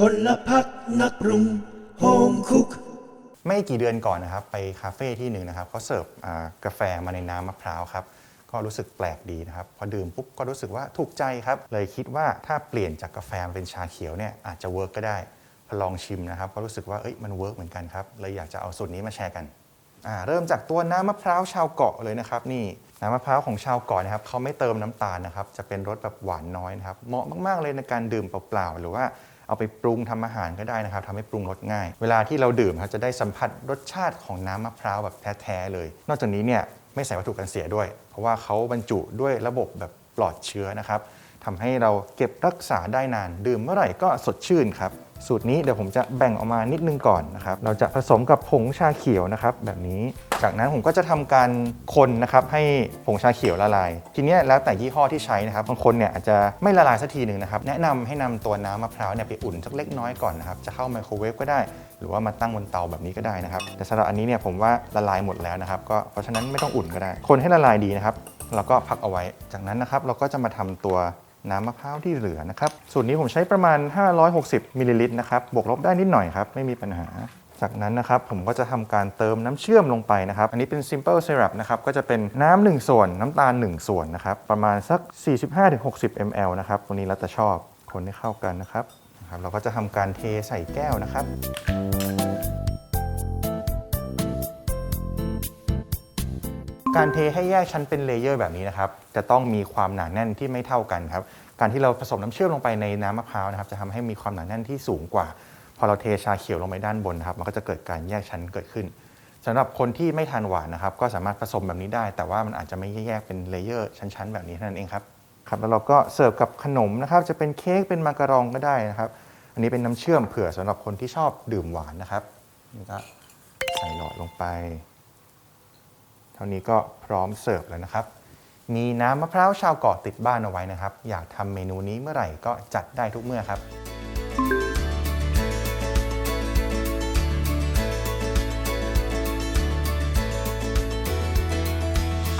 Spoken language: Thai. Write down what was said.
พลพักนักปรุงโฮมคุก ไม่กี่เดือนก่อนนะครับ ไปคาเฟ่ที่หนึ่งนะครับเขาเสิร์ฟอ่ากาแฟมาในน้ำมะพร้าวครับ ก็รู้สึกแปลกดีนะครับ พอดื่มปุ๊บก็รู้สึกว่าถูกใจครับ เลยคิดว่าถ้าเปลี่ยนจากกาแฟมาเป็นชาเขียวเนี่ยอาจจะเวิร์กก็ได้พอลองชิมนะครับก็รู้สึกว่าเอ้ยมันเวิร์กเหมือนกันครับเลยอยากจะเอาสูตรนี้มาแชร์กันอ่าเริ่มจากตัวน้ำมะพร้าวชาวเกาะเลยนะครับนี่น้ำมะพร้าวของชาวเกาะนะครับเขาไม่เติมน้ำตาลนะครับจะเป็นรสแบบหวานน้อยนะครับเหมาะมากๆเลยในการดื่มเปล่าๆหรือว่า เอาไปปรุงทำอาหารก็ได้นะครับทำให้ปรุงรสง่าย เวลาที่เราดื่มครับจะได้สัมผัสรสชาติของน้ำมะพร้าวแบบแท้ๆเลย นอกจากนี้เนี่ยไม่ใส่วัตถุกันเสียด้วย เพราะว่าเขาบรรจุด้วยระบบแบบปลอดเชื้อนะครับ ทำให้เราเก็บรักษาได้นาน ดื่มเมื่อไหร่ก็สดชื่นครับ สูตรนี้เดี๋ยวผมจะแบ่งออกมานิดนึงก่อนนะครับ เราจะผสมกับผงชาเขียวนะครับ แบบนี้ จากนั้นผมก็จะทำการคนนะครับให้ผงชาเขียวละลาย ทีนี้แล้วแต่ยี่ห้อที่ใช้นะครับ บางคนเนี่ยอาจจะไม่ละลายสักทีหนึ่งนะครับ แนะนำให้นำตัวน้ำมะพร้าวเนี่ยไปอุ่นสักเล็กน้อยก่อนนะครับ จะเข้าไมโครเวฟก็ได้ หรือว่ามาตั้งบนเตาแบบนี้ก็ได้นะครับ แต่สำหรับอันนี้เนี่ยผมว่าละลายหมดแล้วนะครับ ก็เพราะฉะนั้นไม่ต้องอุ่นก็ได้ คนให้ละลายดีนะครับแล้วก็พักเอาไว้ จากนั้นนะครับเราก็จะมาทำตัว น้ำมะพร้าวที่เหลือนะครับ สูตรนี้ผมใช้ประมาณ 560มิลลิลิตรนะครับ บวกลบได้นิดหน่อยครับ ไม่มีปัญหา จากนั้นนะครับผมก็จะทำการเติมน้ำเชื่อมลงไปนะครับ อันนี้เป็น simple syrup นะครับ ก็จะเป็นน้ำ1ส่วน น้ำตาล 1 ส่วนนะครับ ประมาณสัก 45-60 ml นะครับตรงนี้แล้วแต่ชอบ คนให้เข้ากันนะครับนะครับเราก็จะทำการเทใส่แก้วนะครับ การเทให้แยกชั้นเป็นเลเยอร์แบบนี้นะครับ จะต้องมีความหนาแน่นที่ไม่เท่ากันครับ การที่เราผสมน้ำเชื่อมลงไปในน้ำมะพร้าวนะครับ จะทำให้มีความหนาแน่นที่สูงกว่า พอเราเทชาเขียวลงไปด้านบนนะครับ มันก็จะเกิดการแยกชั้นเกิดขึ้นสำหรับคนที่ไม่ทานหวานนะครับ ก็สามารถผสมแบบนี้ได้ แต่ว่ามันอาจจะไม่แยกเป็นเลเยอร์ชั้น ๆ แบบนี้เท่านั้นเองครับครับแล้วเราก็เสิร์ฟกับขนมนะครับ จะเป็นเค้กเป็นมาการองก็ได้นะครับ อันนี้เป็นน้ำเชื่อมเผื่อสำหรับคนที่ชอบดื่มหวานนะครับนี่ก็ใส่หลอดลงไป เท่านี้ก็พร้อมเสิร์ฟแล้วนะครับ มีน้ำมะพร้าวชาวเกาะติดบ้านเอาไว้นะครับ อยากทำเมนูนี้เมื่อไหร่ก็จัดได้ทุกเมื่อครับ